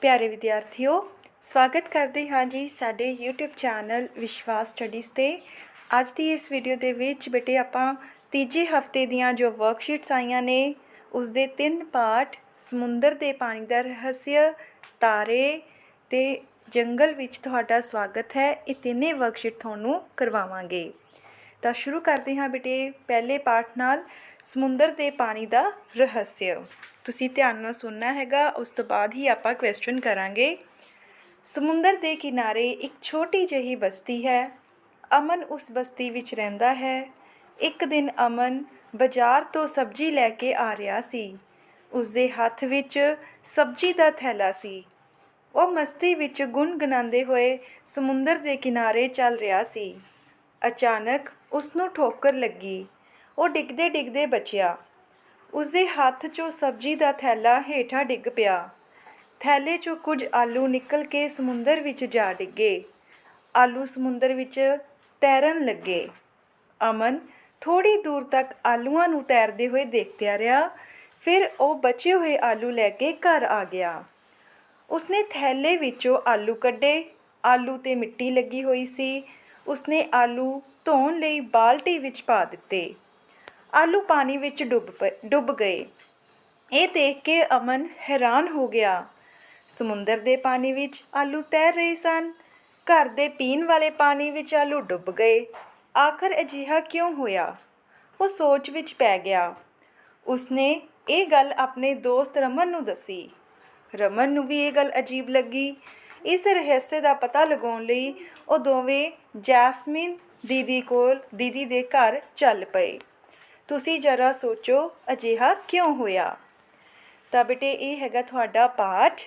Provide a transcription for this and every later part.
ਪਿਆਰੇ ਵਿਦਿਆਰਥੀਓ, ਸਵਾਗਤ ਕਰਦੇ ਹਾਂ ਜੀ ਸਾਡੇ YouTube ਚੈਨਲ ਵਿਸ਼ਵਾਸ ਸਟੱਡੀਜ਼ ਤੇ। ਅੱਜ ਦੀ ਇਸ ਵੀਡੀਓ ਦੇ ਵਿੱਚ ਬੇਟੇ ਆਪਾਂ ਤੀਜੇ ਹਫ਼ਤੇ ਦੀਆਂ ਜੋ ਵਰਕਸ਼ੀਟਸ ਆਈਆਂ ਨੇ ਉਸ ਦੇ ਤਿੰਨ ਪਾਰਟ ਸਮੁੰਦਰ ਦੇ ਪਾਣੀ ਦਾ ਰਹੱਸਯ ਤਾਰੇ ਤੇ ਜੰਗਲ ਵਿੱਚ ਤੁਹਾਡਾ ਸਵਾਗਤ ਹੈ, ਇਹ ਤਿੰਨੇ ਵਰਕਸ਼ੀਟ ਤੁਹਾਨੂੰ ਕਰਵਾਵਾਂਗੇ। ਤਾਂ ਸ਼ੁਰੂ ਕਰਦੇ ਹਾਂ ਬੇਟੇ, ਪਹਿਲੇ ਪਾਠ ਨਾਲ। ਸਮੁੰਦਰ ਦੇ ਪਾਣੀ ਦਾ ਰਹੱਸਯ। ਤੁਸੀਂ ਧਿਆਨ ਨਾਲ ਸੁਣਨਾ ਹੈਗਾ, ਉਸ ਤੋਂ ਬਾਅਦ ਹੀ ਆਪਾਂ ਕੁਐਸਚਨ ਕਰਾਂਗੇ। ਸਮੁੰਦਰ ਦੇ ਕਿਨਾਰੇ ਇੱਕ ਛੋਟੀ ਜਿਹੀ ਬਸਤੀ ਹੈ। ਅਮਨ ਉਸ ਬਸਤੀ ਵਿੱਚ ਰਹਿੰਦਾ ਹੈ। ਇੱਕ ਦਿਨ ਅਮਨ ਬਾਜ਼ਾਰ ਤੋਂ ਸਬਜ਼ੀ ਲੈ ਕੇ ਆ ਰਿਹਾ ਸੀ। ਉਸ ਦੇ ਹੱਥ ਵਿੱਚ ਸਬਜ਼ੀ ਦਾ ਥੈਲਾ ਸੀ। ਉਹ ਮਸਤੀ ਵਿੱਚ ਗੁੰਗਣਾਉਂਦੇ ਹੋਏ ਸਮੁੰਦਰ ਦੇ ਕਿਨਾਰੇ ਚੱਲ ਰਿਹਾ ਸੀ। ਅਚਾਨਕ ਉਸ ਨੂੰ ਠੋਕਰ ਲੱਗੀ। ਉਹ ਡਿੱਗਦੇ ਡਿੱਗਦੇ ਬਚਿਆ। ਉਸਦੇ ਹੱਥ 'ਚੋਂ ਸਬਜ਼ੀ ਦਾ ਥੈਲਾ ਹੇਠਾਂ ਡਿੱਗ ਪਿਆ। ਥੈਲੇ 'ਚੋਂ ਕੁਝ ਆਲੂ ਨਿਕਲ ਕੇ ਸਮੁੰਦਰ ਵਿੱਚ ਜਾ ਡਿੱਗੇ। ਆਲੂ ਸਮੁੰਦਰ ਵਿੱਚ ਤੈਰਨ ਲੱਗੇ। ਅਮਨ ਥੋੜੀ ਦੂਰ ਤੱਕ ਆਲੂਆਂ ਨੂੰ ਤੈਰਦੇ ਹੋਏ ਦੇਖਦਾ ਰਿਹਾ, ਫਿਰ ਉਹ ਬਚੇ ਹੋਏ ਆਲੂ ਲੈ ਕੇ ਘਰ ਆ ਗਿਆ। ਉਸਨੇ ਥੈਲੇ ਵਿੱਚੋਂ ਆਲੂ ਕੱਢੇ। ਆਲੂ ਤੇ ਮਿੱਟੀ ਲੱਗੀ ਹੋਈ ਸੀ। ਉਸਨੇ ਆਲੂ ਧੋਣ ਲਈ ਬਾਲਟੀ ਵਿੱਚ ਪਾ ਦਿੱਤੇ। ਆਲੂ ਪਾਣੀ ਵਿੱਚ ਡੁੱਬ ਪਏ- ਡੁੱਬ ਗਏ। ਇਹ ਦੇਖ ਕੇ ਅਮਨ ਹੈਰਾਨ ਹੋ ਗਿਆ। ਸਮੁੰਦਰ ਦੇ ਪਾਣੀ ਵਿੱਚ ਆਲੂ ਤੈਰ ਰਹੇ ਸਨ। ਘਰ ਦੇ ਪੀਣ ਵਾਲੇ ਪਾਣੀ ਵਿੱਚ ਆਲੂ ਡੁੱਬ ਗਏ। ਆਖਰ ਅਜਿਹਾ ਕਿਉਂ ਹੋਇਆ? ਉਹ ਸੋਚ ਵਿੱਚ ਪੈ ਗਿਆ। ਉਸਨੇ ਇਹ ਗੱਲ ਆਪਣੇ ਦੋਸਤ ਰਮਨ ਨੂੰ ਦੱਸੀ। ਰਮਨ ਨੂੰ ਵੀ ਇਹ ਗੱਲ ਅਜੀਬ ਲੱਗੀ। ਇਸ ਰਹੱਸ ਦਾ ਪਤਾ ਲਗਾਉਣ ਲਈ ਉਹ ਦੋਵੇਂ ਜੈਸਮਿਨ ਦੀਦੀ ਕੋਲ, ਦੀਦੀ ਦੇ ਘਰ ਚੱਲ ਪਏ। ਤੁਸੀਂ ਜਰਾ ਸੋਚੋ, ਅਜਿਹਾ ਕਿਉਂ ਹੋਇਆ? ਤਾਂ ਬੇਟੇ, ਇਹ ਹੈਗਾ ਤੁਹਾਡਾ ਪਾਠ।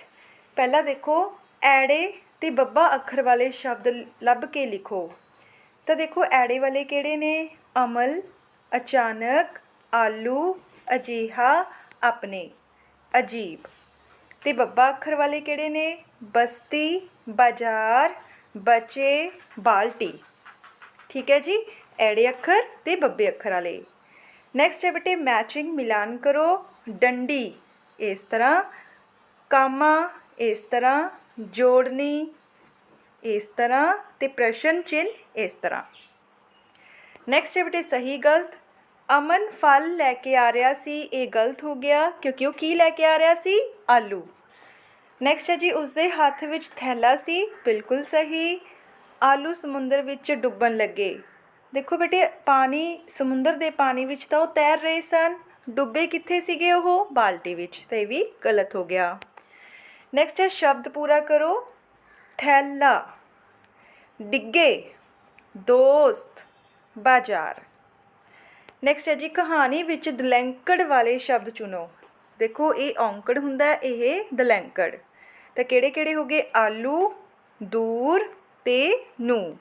ਪਹਿਲਾਂ ਦੇਖੋ, ਐੜੇ ਤੇ ਬੱਬਾ ਅੱਖਰ ਵਾਲੇ ਸ਼ਬਦ ਲੱਭ ਕੇ ਲਿਖੋ। ਤਾਂ ਦੇਖੋ, ਐੜੇ ਵਾਲੇ ਕਿਹੜੇ ਨੇ? ਅਮਲ, ਅਚਾਨਕ, ਆਲੂ, ਅਜੀਹਾ, ਆਪਣੇ, ਅਜੀਬ। ਤੇ ਬੱਬਾ ਅੱਖਰ ਵਾਲੇ ਕਿਹੜੇ ਨੇ? ਬਸਤੀ, ਬਾਜ਼ਾਰ, ਬਚੇ, ਬਾਲਟੀ। ਠੀਕ ਹੈ ਜੀ? ਐੜੇ ਅੱਖਰ ਤੇ ਬੱਬੇ ਅੱਖਰ ਵਾਲੇ। ਨੈਕਸਟ ਹੈ ਬੇਟੇ ਮੈਚਿੰਗ ਮਿਲਾਨ ਕਰੋ। ਡੰਡੀ, ਇਸ ਤਰ੍ਹਾਂ। ਕਾਮਾ, ਇਸ ਤਰ੍ਹਾਂ। ਜੋੜਨੀ, ਇਸ ਤਰ੍ਹਾਂ। ਤੇ ਪ੍ਰਸ਼ਨ ਚਿੰਨ, ਇਸ ਤਰ੍ਹਾਂ। ਨੈਕਸਟ ਹੈ ਬੇਟੇ, ਸਹੀ ਗਲਤ। ਅਮਨ ਫਲ ਲੈ ਕੇ ਆ ਰਿਹਾ ਸੀ, ਇਹ ਗਲਤ ਹੋ ਗਿਆ, ਕਿਉਂਕਿ ਉਹ ਕੀ ਲੈ ਕੇ ਆ ਰਿਹਾ ਸੀ? ਆਲੂ। ਨੈਕਸਟ ਹੈ ਜੀ, ਉਸਦੇ ਹੱਥ ਵਿੱਚ ਥੈਲਾ ਸੀ, ਬਿਲਕੁਲ ਸਹੀ। ਆਲੂ ਸਮੁੰਦਰ ਵਿੱਚ ਡੁੱਬਣ ਲੱਗੇ। ਦੇਖੋ ਬੇਟੇ, ਪਾਣੀ, ਸਮੁੰਦਰ ਦੇ ਪਾਣੀ ਵਿੱਚ ਤਾਂ ਉਹ ਤੈਰ ਰਹੇ ਸਨ। ਡੁੱਬੇ ਕਿੱਥੇ ਸੀਗੇ ਉਹ? ਬਾਲਟੀ ਵਿੱਚ। ਤੇ ਇਹ ਵੀ ਗਲਤ ਹੋ ਗਿਆ। ਨੈਕਸਟ ਹੈ, ਸ਼ਬਦ ਪੂਰਾ ਕਰੋ। ਥੈਲਾ ਡਿੱਗੇ। ਦੋਸਤ। ਬਾਜ਼ਾਰ। ਨੈਕਸਟ ਹੈ ਜੀ, ਕਹਾਣੀ ਵਿੱਚ ਦਲੈਂਕੜ ਵਾਲੇ ਸ਼ਬਦ ਚੁਣੋ। ਦੇਖੋ, ਇਹ ਔਂਕੜ ਹੁੰਦਾ ਇਹ ਦਲੈਂਕੜ। ਤਾਂ ਕਿਹੜੇ ਕਿਹੜੇ ਹੋਗੇ ਆਲੂ, ਦੂਰ ਤੇ ਨੂੰ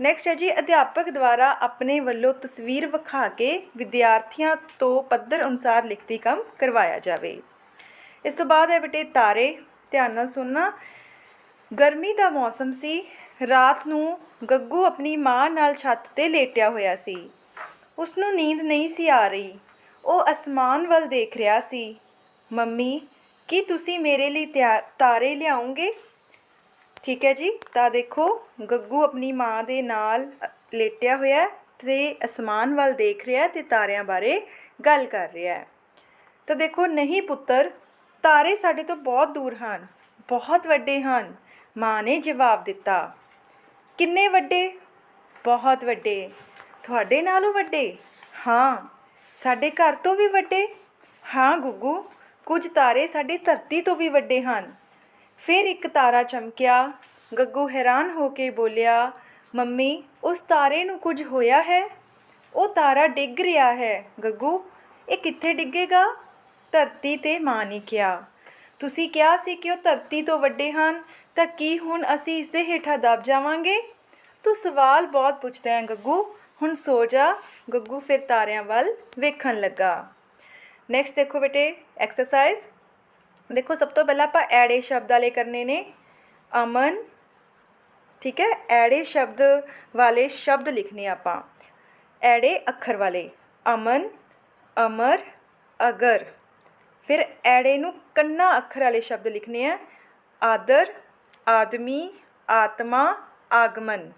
ਨੈਕਸਟ ਹੈ ਜੀ, ਅਧਿਆਪਕ ਦੁਆਰਾ ਆਪਣੇ ਵੱਲੋਂ ਤਸਵੀਰ ਵਿਖਾ ਕੇ ਵਿਦਿਆਰਥੀਆਂ ਤੋਂ ਪੱਧਰ ਅਨੁਸਾਰ ਲਿਖਤੀ ਕੰਮ ਕਰਵਾਇਆ ਜਾਵੇ। ਇਸ ਤੋਂ ਬਾਅਦ ਹੈ ਬੇਟੇ ਤਾਰੇ, ਧਿਆਨ ਨਾਲ ਸੁਣਨਾ। ਗਰਮੀ ਦਾ ਮੌਸਮ ਸੀ, ਰਾਤ ਨੂੰ ਗੱਗੂ ਆਪਣੀ ਮਾਂ ਨਾਲ ਛੱਤ ਤੇ ਲੇਟਿਆ ਹੋਇਆ ਸੀ। ਉਸ ਨੂੰ ਨੀਂਦ ਨਹੀਂ ਸੀ ਆ ਰਹੀ। ਉਹ ਅਸਮਾਨ ਵੱਲ ਦੇਖ ਰਿਹਾ ਸੀ। ਮੰਮੀ, ਕੀ ਤੁਸੀਂ ਮੇਰੇ ਲਈ ਤਿਆ- ਤਾਰੇ ਲਿਆਉਂਗੇ? ਠੀਕ ਹੈ ਜੀ, ਤਾਂ ਦੇਖੋ। ਗੱਗੂ ਆਪਣੀ ਮਾਂ ਦੇ ਨਾਲ ਲੇਟਿਆ ਹੋਇਆ ਹੈ ਤੇ ਅਸਮਾਨ ਵੱਲ ਦੇਖ ਰਿਹਾ ਹੈ ਤੇ ਤਾਰਿਆਂ ਬਾਰੇ ਗੱਲ ਕਰ ਰਿਹਾ ਤਾਂ ਦੇਖੋ, ਨਹੀਂ ਪੁੱਤਰ, ਤਾਰੇ ਸਾਡੇ ਤੋਂ ਬਹੁਤ ਦੂਰ ਹਨ, ਬਹੁਤ ਵੱਡੇ ਹਨ, ਮਾਂ ਨੇ ਜਵਾਬ ਦਿੱਤਾ। ਕਿੰਨੇ ਵੱਡੇ? ਬਹੁਤ ਵੱਡੇ। ਤੁਹਾਡੇ ਨਾਲੋਂ ਵੱਡੇ? ਹਾਂ, ਸਾਡੇ ਘਰ ਤੋਂ ਵੀ ਵੱਡੇ। ਹਾਂ ਗੁੱਗੂ, ਕੁਝ ਤਾਰੇ ਸਾਡੀ ਧਰਤੀ ਤੋਂ ਵੀ ਵੱਡੇ ਹਨ। ਫਿਰ ਇੱਕ ਤਾਰਾ ਚਮਕਿਆ ਗੱਗੂ ਹੈਰਾਨ ਹੋ ਕੇ ਬੋਲਿਆ, ਮੰਮੀ, ਉਸ ਤਾਰੇ ਨੂੰ ਕੁਝ ਹੋਇਆ ਹੈ? ਉਹ ਤਾਰਾ ਡਿੱਗ ਰਿਹਾ ਹੈ। ਗੱਗੂ, ਇਹ ਕਿੱਥੇ ਡਿੱਗੇਗਾ? ਧਰਤੀ ਤੇ ਮਾਂ ਨੇ ਕਿਹਾ, ਤੁਸੀਂ ਕਿਹਾ ਸੀ ਕਿ ਉਹ ਧਰਤੀ ਤੋਂ ਵੱਡੇ ਹਨ, ਤਾਂ ਕੀ ਹੁਣ ਅਸੀਂ ਇਸ ਦੇ ਹੇਠਾਂ ਦਬ ਜਾਵਾਂਗੇ? ਤੂੰ ਸਵਾਲ ਬਹੁਤ ਪੁੱਛਦਾ ਹੈ ਗੱਗੂ। ਹੁਣ ਸੋ ਜਾ। ਗੱਗੂ ਫਿਰ ਤਾਰਿਆਂ ਵੱਲ ਵੇਖਣ ਲੱਗਾ। ਨੈਕਸਟ ਦੇਖੋ ਬੇਟੇ ਐਕਸਰਸਾਈਜ਼ ਦੇਖੋ, ਸਭ ਤੋਂ ਪਹਿਲਾਂ ਆਪਾਂ ਐੜੇ ਸ਼ਬਦ ਵਾਲੇ ਕਰਨੇ ਨੇ। ਅਮਨ ਠੀਕ ਹੈ? ਐੜੇ ਸ਼ਬਦ ਵਾਲੇ ਸ਼ਬਦ ਲਿਖਨੇ ਆਪਾਂ। ਐੜੇ ਅੱਖਰ ਵਾਲੇ। ਅਮਨ, ਅਮਰ, ਅਗਰ। ਫਿਰ ਐੜੇ ਨੂੰ ਕੰਨਾ ਅੱਖਰ ਵਾਲੇ ਸ਼ਬਦ ਲਿਖਨੇ ਆ। ਆਦਰ, ਆਦਮੀ, ਆਤਮਾ, ਆਗਮਨ।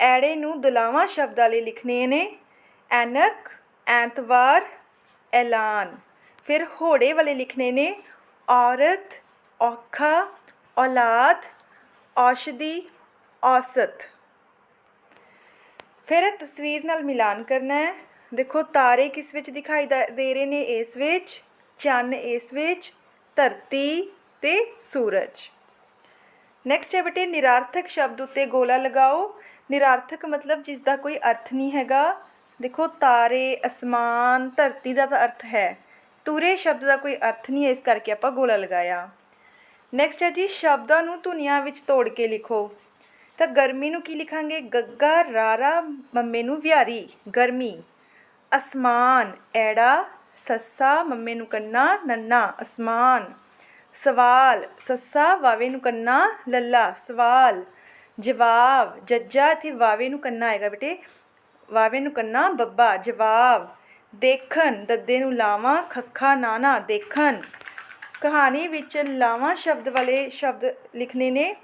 ਐੜੇ ਨੂੰ ਦੁਲਾਵਾਂ ਸ਼ਬਦ ਵਾਲੇ ਲਿਖਨੇ ਨੇ। ਐਨਕ, ਐਤਵਾਰ, ਐਲਾਨ। ਫਿਰ ਹੋੜੇ ਵਾਲੇ ਲਿਖਨੇ ਨੇ। ਔਰਤ, ਔਖਾ, ਔਲਾਦ ਔਸ਼ਧੀ, ਔਸਤ। ਫਿਰ ਇਹ ਤਸਵੀਰ ਨਾਲ ਮਿਲਾਨ ਕਰਨਾ ਹੈ। ਦੇਖੋ, ਤਾਰੇ ਕਿਸ ਵਿੱਚ ਦਿਖਾਈ ਦਾ- ਦੇ ਰਹੇ ਨੇ? ਇਸ ਵਿੱਚ, ਚੰਨ ਇਸ ਵਿੱਚ, ਧਰਤੀ ਤੇ ਸੂਰਜ। ਨੈਕਸਟ ਹੈ ਬੇਟੇ, ਨਿਰਾਰਥਕ ਸ਼ਬਦ ਉੱਤੇ ਗੋਲਾ ਲਗਾਓ। ਨਿਰਾਰਥਕ ਮਤਲਬ ਜਿਸ ਦਾ ਕੋਈ ਅਰਥ ਨਹੀਂ ਹੈਗਾ। ਦੇਖੋ, ਤਾਰੇ, ਅਸਮਾਨ, ਧਰਤੀ ਦਾ ਤਾਂ ਅਰਥ ਹੈ। ਤੂਰੇ ਸ਼ਬਦ ਦਾ ਕੋਈ ਅਰਥ ਨਹੀਂ ਹੈ, ਇਸ ਕਰਕੇ ਆਪਾਂ ਗੋਲਾ ਲਗਾਇਆ। ਨੈਕਸਟ ਹੈ ਜੀ, ਸ਼ਬਦਾਂ ਨੂੰ ਧੁਨੀਆਂ ਵਿੱਚ ਤੋੜ ਕੇ ਲਿਖੋ। ਤਾਂ ਗਰਮੀ ਨੂੰ ਕੀ ਲਿਖਾਂਗੇ? ਗੱਗਾ, ਰਾਰਾ, ਮੰਮੇ ਨੂੰ ਵਿਹਾਰੀ, ਗਰਮੀ। ਅਸਮਾਨ, ਐੜਾ, ਸੱਸਾ, ਮੰਮੇ ਨੂੰ ਕੰਨਾ, ਨੰਨਾ, ਅਸਮਾਨ। ਸਵਾਲ, ਸੱਸਾ, ਵਾਵੇ ਨੂੰ ਕੰਨਾ, ਲੱਲਾ, ਸਵਾਲ। ਜਵਾਬ, ਜੱਜਾ ਤੇ ਵਾਵੇ ਨੂੰ ਕੰਨਾ ਆਏਗਾ ਬੇਟੇ। ਵਾਵੇ ਨੂੰ ਕੰਨਾ, ਬੱਬਾ, ਜਵਾਬ। ਦੇਖਣ, ਦੱਦੇ ਨੂੰ ਲਾਵਾਂ, ਖੱਖਾ, ਨਾਨਾ, ਦੇਖਣ। ਕਹਾਣੀ ਵਿੱਚ ਲਾਵਾਂ ਸ਼ਬਦ ਵਾਲੇ ਸ਼ਬਦ ਲਿਖਣੇ ਨੇ।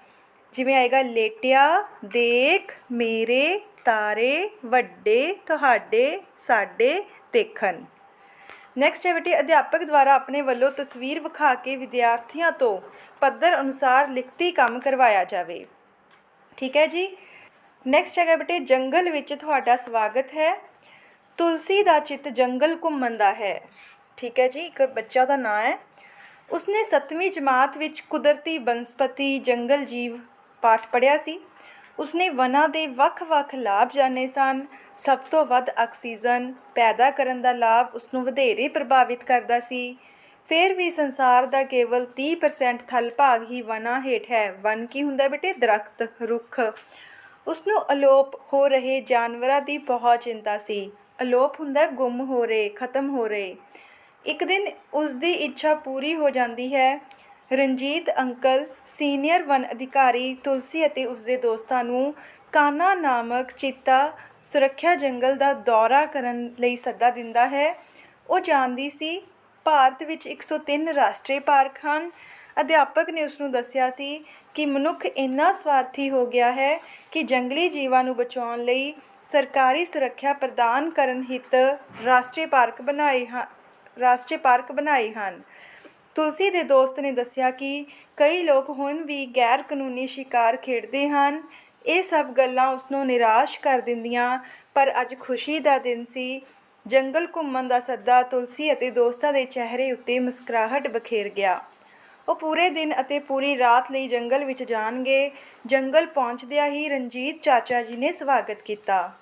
ਜਿਵੇਂ ਆਏਗਾ, ਲੇਟਿਆ, ਦੇਖ, ਮੇਰੇ, ਤਾਰੇ, ਵੱਡੇ, ਤੁਹਾਡੇ, ਸਾਡੇ, ਦੇਖਣ। ਨੈਕਸਟ ਹੈ ਬੇਟੇ, ਅਧਿਆਪਕ ਦੁਆਰਾ ਆਪਣੇ ਵੱਲੋਂ ਤਸਵੀਰ ਵਿਖਾ ਕੇ ਵਿਦਿਆਰਥੀਆਂ ਤੋਂ ਪੱਧਰ ਅਨੁਸਾਰ ਲਿਖਤੀ ਕੰਮ ਕਰਵਾਇਆ ਜਾਵੇ। ਠੀਕ ਹੈ ਜੀ? ਨੈਕਸਟ ਹੈਗਾ ਬੇਟੇ, ਜੰਗਲ ਵਿੱਚ ਤੁਹਾਡਾ ਸਵਾਗਤ ਹੈ। ਤੁਲਸੀ ਦਾ ਚਿੱਤ ਜੰਗਲ ਘੁੰਮਣ ਦਾ ਹੈ। ਠੀਕ ਹੈ ਜੀ, ਇੱਕ ਬੱਚਾ ਦਾ ਨਾਂ ਹੈ। ਉਸਨੇ 7ਵੀਂ ਜਮਾਤ ਵਿੱਚ ਕੁਦਰਤੀ ਬਨਸਪਤੀ ਜੰਗਲ ਜੀਵ ਪਾਠ ਪੜ੍ਹਿਆ ਸੀ। ਉਸਨੇ ਵਨਾਂ ਦੇ ਵੱਖ-ਵੱਖ ਲਾਭ ਜਾਣੇ ਸਨ। ਸਭ ਤੋਂ ਵੱਧ ਆਕਸੀਜਨ ਪੈਦਾ ਕਰਨ ਦਾ ਲਾਭ ਉਸ ਨੂੰ ਵਧੇਰੇ ਪ੍ਰਭਾਵਿਤ ਕਰਦਾ ਸੀ। ਫਿਰ ਵੀ ਸੰਸਾਰ ਦਾ ਕੇਵਲ 30% ਥਲ ਭਾਗ ਹੀ ਵਨਾਂ ਹੇਠ ਹੈ। ਵਨ ਕੀ ਹੁੰਦਾ ਬੇਟੇ? ਦਰਖਤ, ਰੁੱਖ। ਉਸ ਨੂੰ ਅਲੋਪ ਹੋ ਰਹੇ ਜਾਨਵਰਾਂ ਦੀ ਬਹੁਤ ਚਿੰਤਾ ਸੀ। ਅਲੋਪ ਹੁੰਦਾ ਗੁੰਮ ਹੋ ਰਹੇ, ਖਤਮ ਹੋ ਰਹੇ। ਇੱਕ ਦਿਨ ਉਸ ਦੀ ਇੱਛਾ ਪੂਰੀ ਹੋ ਜਾਂਦੀ ਹੈ। ਰਣਜੀਤ ਅੰਕਲ, ਸੀਨੀਅਰ ਵਨ ਅਧਿਕਾਰੀ ਤੁਲਸੀ ਅਤੇ ਉਸ ਦੇ ਦੋਸਤਾਂ ਨੂੰ ਕਾਨਾ ਨਾਮਕ ਚੀਤਾ ਸੁਰੱਖਿਆ ਜੰਗਲ ਦਾ ਦੌਰਾ ਕਰਨ ਲਈ ਸੱਦਾ ਦਿੰਦਾ ਹੈ। ਉਹ ਜਾਣਦੀ ਸੀ, ਭਾਰਤ ਵਿੱਚ 103 ਰਾਸ਼ਟਰੀ ਪਾਰਕ ਹਨ। ਅਧਿਆਪਕ ਨੇ ਉਸ ਨੂੰ ਦੱਸਿਆ ਸੀ ਕਿ ਮਨੁੱਖ ਇੰਨਾ ਸਵਾਰਥੀ ਹੋ ਗਿਆ ਹੈ ਕਿ ਜੰਗਲੀ ਜੀਵਾਂ ਨੂੰ ਬਚਾਉਣ ਲਈ ਸਰਕਾਰੀ ਸੁਰੱਖਿਆ ਪ੍ਰਦਾਨ ਕਰਨ ਹਿੱਤ ਰਾਸ਼ਟਰੀ ਪਾਰਕ ਬਣਾਏ ਹਨ ਰਾਸ਼ਟਰੀ ਪਾਰਕ ਬਣਾਏ ਹਨ। ਤੁਲਸੀ ਦੇ ਦੋਸਤ ਨੇ ਦੱਸਿਆ ਕਿ ਕਈ ਲੋਕ ਹੁਣ ਵੀ ਗੈਰ ਕਾਨੂੰਨੀ ਸ਼ਿਕਾਰ ਖੇਡਦੇ ਹਨ। ਇਹ ਸਭ ਗੱਲਾਂ ਉਸ ਨੂੰ ਨਿਰਾਸ਼ ਕਰ ਦਿੰਦੀਆਂ, ਪਰ ਅੱਜ ਖੁਸ਼ੀ ਦਾ ਦਿਨ ਸੀ। ਜੰਗਲ ਘੁੰਮਣ ਦਾ ਸੱਦਾ ਤੁਲਸੀ ਅਤੇ ਦੋਸਤਾਂ ਦੇ ਚਿਹਰੇ ਉੱਤੇ ਮੁਸਕਰਾਹਟ ਬਖੇਰ ਗਿਆ। ਉਹ ਪੂਰੇ ਦਿਨ ਅਤੇ ਪੂਰੀ ਰਾਤ ਲਈ ਜੰਗਲ ਵਿੱਚ ਜਾਣਗੇ। ਜੰਗਲ ਪਹੁੰਚਦਿਆਂ ਹੀ ਰਣਜੀਤ ਚਾਚਾ ਜੀ ਨੇ ਸਵਾਗਤ ਕੀਤਾ।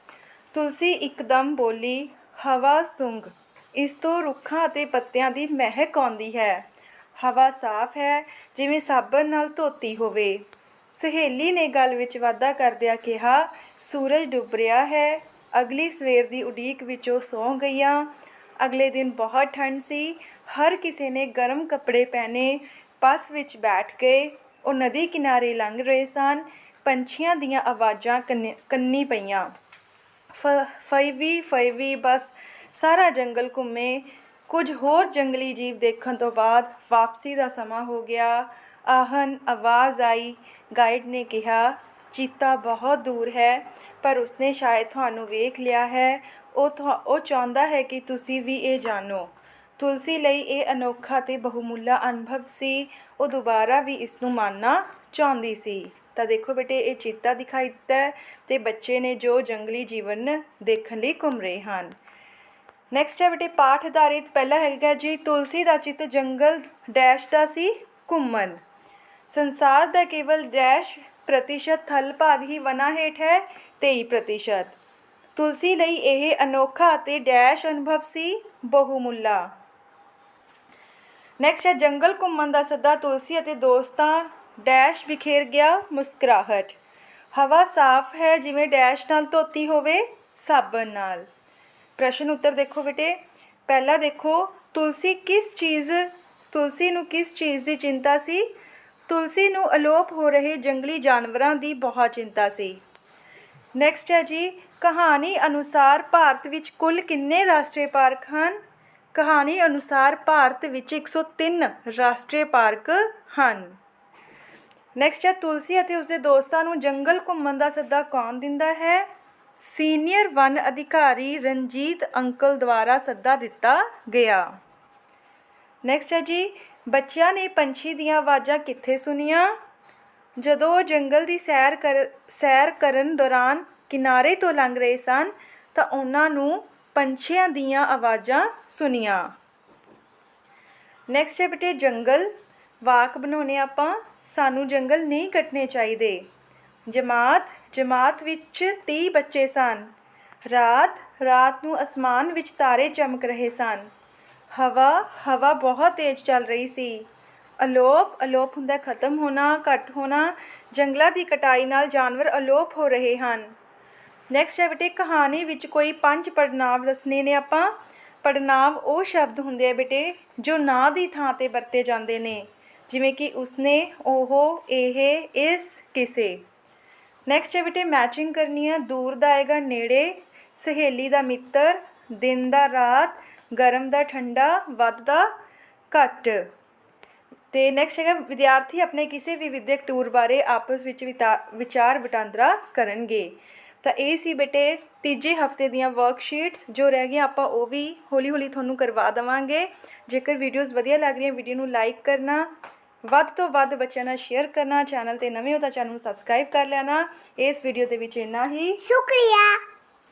ਤੁਲਸੀ ਇੱਕਦਮ ਬੋਲੀ, ਹਵਾ ਸੁੰਗ ਇਸ ਤੋਂ ਰੁੱਖਾਂ ਅਤੇ ਪੱਤਿਆਂ ਦੀ ਮਹਿਕ ਆਉਂਦੀ ਹੈ। ਹਵਾ ਸਾਫ਼ ਹੈ, ਜਿਵੇਂ ਸਾਬਣ ਨਾਲ ਧੋਤੀ ਹੋਵੇ। ਸਹੇਲੀ ਨੇ ਗੱਲ ਵਿੱਚ ਵਾਧਾ ਕਰਦਿਆਂ ਕਿਹਾ, ਸੂਰਜ ਡੁੱਬ ਰਿਹਾ ਹੈ, ਅਗਲੀ ਸਵੇਰ ਦੀ ਉਡੀਕ ਵਿੱਚੋਂ ਸੌਂ ਗਈਆਂ। ਅਗਲੇ ਦਿਨ ਬਹੁਤ ਠੰਡ ਸੀ, ਹਰ ਕਿਸੇ ਨੇ ਗਰਮ ਕੱਪੜੇ ਪਹਿਨੇ, ਬੱਸ ਵਿੱਚ ਬੈਠ ਗਏ। ਉਹ ਨਦੀ ਕਿਨਾਰੇ ਲੰਘ ਰਹੇ ਸਨ, ਪੰਛੀਆਂ ਦੀਆਂ ਆਵਾਜ਼ਾਂ ਕੰਨੀ- ਕੰਨੀ ਪਈਆਂ। ਫ- ਫਈਵੀ ਫೈವಿ ਬਸ ਸਾਰਾ ਜੰਗਲ ਘੁੰਮੇ, ਕੁਝ ਹੋਰ ਜੰਗਲੀ ਜੀਵ ਦੇਖਣ ਤੋਂ ਬਾਅਦ ਵਾਪਸੀ ਦਾ ਸਮਾਂ ਹੋ ਗਿਆ। ਆਹਨ ਆਵਾਜ਼ ਆਈ ਗਾਈਡ ਨੇ ਕਿਹਾ, ਚੀਤਾ ਬਹੁਤ ਦੂਰ ਹੈ, ਪਰ ਉਸਨੇ ਸ਼ਾਇਦ ਤੁਹਾਨੂੰ ਵੇਖ ਲਿਆ ਹੈ। ਉਹ ਤੁਹਾ- ਉਹ ਚਾਹੁੰਦਾ ਹੈ ਕਿ ਤੁਸੀਂ ਵੀ ਇਹ ਜਾਣੋ। ਤੁਲਸੀ ਲਈ ਇਹ ਅਨੋਖਾ ਤੇ ਬਹੁਮੁੱਲਾ ਅਨੁਭਵ ਸੀ। ਉਹ ਦੁਬਾਰਾ ਵੀ ਇਸ ਨੂੰ ਮੰਨਣਾ ਚਾਹੁੰਦੀ ਸੀ। ਤਾਂ ਦੇਖੋ ਬੇਟੇ, ਇਹ ਚੀਤਾ ਦਿਖਾਈ ਦਿੱਤਾ ਹੈ ਤੇ ਬੱਚੇ ਨੇ ਜੋ ਜੰਗਲੀ ਜੀਵਨ ਦੇਖਣ ਲਈ ਘੁੰਮ ਰਹੇ ਹਨ। ਨੈਕਸਟ ਹੈ ਬੇਟੇ, ਪਾਠ ਆਧਾਰਿਤ ਪਹਿਲਾ ਹੈਗਾ ਜੀ, ਤੁਲਸੀ ਦਾ ਚਿੱਤ ਜੰਗਲ ਡੈਸ਼ ਦਾ ਸੀ, ਘੁੰਮਣ। ਸੰਸਾਰ ਦਾ ਕੇਵਲ ਡੈਸ਼ ਪ੍ਰਤੀਸ਼ਤ ਥਲ ਭਾਗ ਹੀ ਵਨਾ ਹੇਠ ਹੈ 23 ਪ੍ਰਤੀਸ਼ਤ। ਤੁਲਸੀ ਲਈ ਇਹ ਅਨੋਖਾ ਅਤੇ ਡੈਸ਼ ਅਨੁਭਵ ਸੀ, ਬਹੁਮੁੱਲਾ। ਨੈਕਸਟ ਹੈ, ਜੰਗਲ ਘੁੰਮਣ ਦਾ ਸੱਦਾ ਤੁਲਸੀ ਅਤੇ ਦੋਸਤਾਂ, ਡੈਸ਼ ਵਿਖੇਰ ਗਿਆ, ਮੁਸਕਰਾਹਟ। ਹਵਾ ਸਾਫ਼ ਹੈ, ਜਿਵੇਂ ਡੈਸ਼ ਨਾਲ ਧੋਤੀ ਹੋਵੇ, ਸਾਬਣ ਨਾਲ। ਪ੍ਰਸ਼ਨ ਉੱਤਰ ਦੇਖੋ ਬੇਟੇ। ਪਹਿਲਾ ਦੇਖੋ, ਤੁਲਸੀ ਕਿਸ ਚੀਜ਼, ਤੁਲਸੀ ਨੂੰ ਕਿਸ ਚੀਜ਼ ਦੀ ਚਿੰਤਾ ਸੀ? ਤੁਲਸੀ ਨੂੰ ਅਲੋਪ ਹੋ ਰਹੇ ਜੰਗਲੀ ਜਾਨਵਰਾਂ ਦੀ ਬਹੁਤ ਚਿੰਤਾ ਸੀ। ਨੈਕਸਟ ਹੈ ਜੀ, ਕਹਾਣੀ ਅਨੁਸਾਰ ਭਾਰਤ ਵਿੱਚ ਕੁੱਲ ਕਿੰਨੇ ਰਾਸ਼ਟਰੀ ਪਾਰਕ ਹਨ? ਕਹਾਣੀ ਅਨੁਸਾਰ ਭਾਰਤ ਵਿੱਚ 103 ਰਾਸ਼ਟਰੀ ਪਾਰਕ ਹਨ। ਨੈਕਸਟ ਹੈ, ਤੁਲਸੀ ਅਤੇ ਉਸਦੇ ਦੋਸਤਾਂ ਨੂੰ ਜੰਗਲ ਘੁੰਮਣ ਦਾ ਸੱਦਾ ਕੌਣ ਦਿੰਦਾ ਹੈ? ਸੀਨੀਅਰ ਵਨ ਅਧਿਕਾਰੀ ਰਣਜੀਤ ਅੰਕਲ ਦੁਆਰਾ ਸੱਦਾ ਦਿੱਤਾ ਗਿਆ। ਨੈਕਸਟ ਹੈ ਜੀ, ਬੱਚਿਆਂ ਨੇ ਪੰਛੀ ਦੀਆਂ ਆਵਾਜ਼ਾਂ ਕਿੱਥੇ ਸੁਣੀਆਂ? ਜਦੋਂ ਉਹ ਜੰਗਲ ਦੀ ਸੈਰ ਕਰ, ਸੈਰ ਕਰਨ ਦੌਰਾਨ ਕਿਨਾਰੇ ਤੋਂ ਲੰਘ ਰਹੇ ਸਨ, ਤਾਂ ਉਹਨਾਂ ਨੂੰ ਪੰਛੀਆਂ ਦੀਆਂ ਆਵਾਜ਼ਾਂ ਸੁਣੀਆਂ। ਨੈਕਸਟ ਹੈ ਬੇਟੇ, ਜੰਗਲ। ਵਾਕ ਬਣਾਉਣੇ ਆਪਾਂ। ਸਾਨੂੰ ਜੰਗਲ ਨਹੀਂ ਕੱਟਣੇ ਚਾਹੀਦੇ। ਜਮਾਤ ਜਮਾਤ ਵਿੱਚ 30 ਬੱਚੇ ਸਨ। ਰਾਤ ਰਾਤ ਨੂੰ ਅਸਮਾਨ ਵਿੱਚ ਤਾਰੇ ਚਮਕ ਰਹੇ ਸਨ। ਹਵਾ ਹਵਾ ਬਹੁਤ ਤੇਜ਼ ਚੱਲ ਰਹੀ ਸੀ। ਅਲੋਪ ਅਲੋਪ ਹੁੰਦਾ ਖਤਮ ਹੋਣਾ, ਘਟ ਹੋਣਾ, ਜੰਗਲਾਂ ਦੀ ਕਟਾਈ ਨਾਲ ਜਾਨਵਰ ਅਲੋਪ ਹੋ ਰਹੇ ਹਨ। ਨੈਕਸਟ ਹੈ ਬੇਟੇ, ਕਹਾਣੀ ਵਿੱਚ ਕੋਈ ਪੰਜ ਪੜਨਾਵ ਦੱਸਣੇ ਨੇ ਆਪਾਂ। ਪੜਨਾਵ ਉਹ ਸ਼ਬਦ ਹੁੰਦੇ ਆ ਬੇਟੇ, ਜੋ ਨਾਂ ਦੀ ਥਾਂ ਤੇ ਵਰਤੇ ਜਾਂਦੇ ਨੇ। ਜਿਵੇਂ ਕਿ ਉਸਨੇ, ਉਹ, ਇਹ, ਇਸ, ਕਿਸੇ। ਨੈਕਸਟ ਹੈ ਬੇਟੇ ਮੈਚਿੰਗ ਕਰਨੀ ਹੈ। ਦੂਰ ਦਾ ਆਏਗਾ ਨੇੜੇ, ਸਹੇਲੀ ਦਾ ਮਿੱਤਰ, ਦਿਨ ਦਾ ਰਾਤ, ਗਰਮ ਦਾ ਠੰਡਾ, ਵੱਧ ਦਾ ਘੱਟ। ਤੇ ਨੈਕਸਟ ਹੈਗਾ, ਵਿਦਿਆਰਥੀ ਆਪਣੇ ਕਿਸੇ ਵੀ ਵਿਦਿਅਕ ਟੂਰ ਬਾਰੇ ਆਪਸ ਵਿੱਚ ਵਿਤਾ- ਵਿਚਾਰ ਵਟਾਂਦਰਾ ਕਰਨਗੇ। ਤਾਂ ਇਹ ਸੀ ਬੇਟੇ, ਤੀਜੇ ਹਫ਼ਤੇ ਦੀਆਂ ਵਰਕਸ਼ੀਟਸ ਜੋ ਰਹਿ ਗਈਆਂ, ਆਪਾਂ ਉਹ ਵੀ ਹੌਲੀ ਹੌਲੀ ਤੁਹਾਨੂੰ ਕਰਵਾ ਦੇਵਾਂਗੇ। ਜੇਕਰ ਵੀਡੀਓਜ਼ ਵਧੀਆ ਲੱਗ ਰਹੀਆਂ ਵੀਡੀਓ ਨੂੰ ਲਾਈਕ ਕਰਨਾ ਵੱਧ ਤੋਂ ਵੱਧ ਬੱਚਿਆਂ ਨਾਲ ਸ਼ੇਅਰ ਕਰਨਾ ਚੈਨਲ ਤੇ ਨਵੇਂ ਹੋ ਤਾਂ ਚੈਨਲ ਨੂੰ ਸਬਸਕ੍ਰਾਈਬ ਕਰ ਲੈਣਾ। ਇਸ ਵੀਡੀਓ ਦੇ ਵਿੱਚ ਇੰਨਾ ਹੀ। ਸ਼ੁਕਰੀਆ।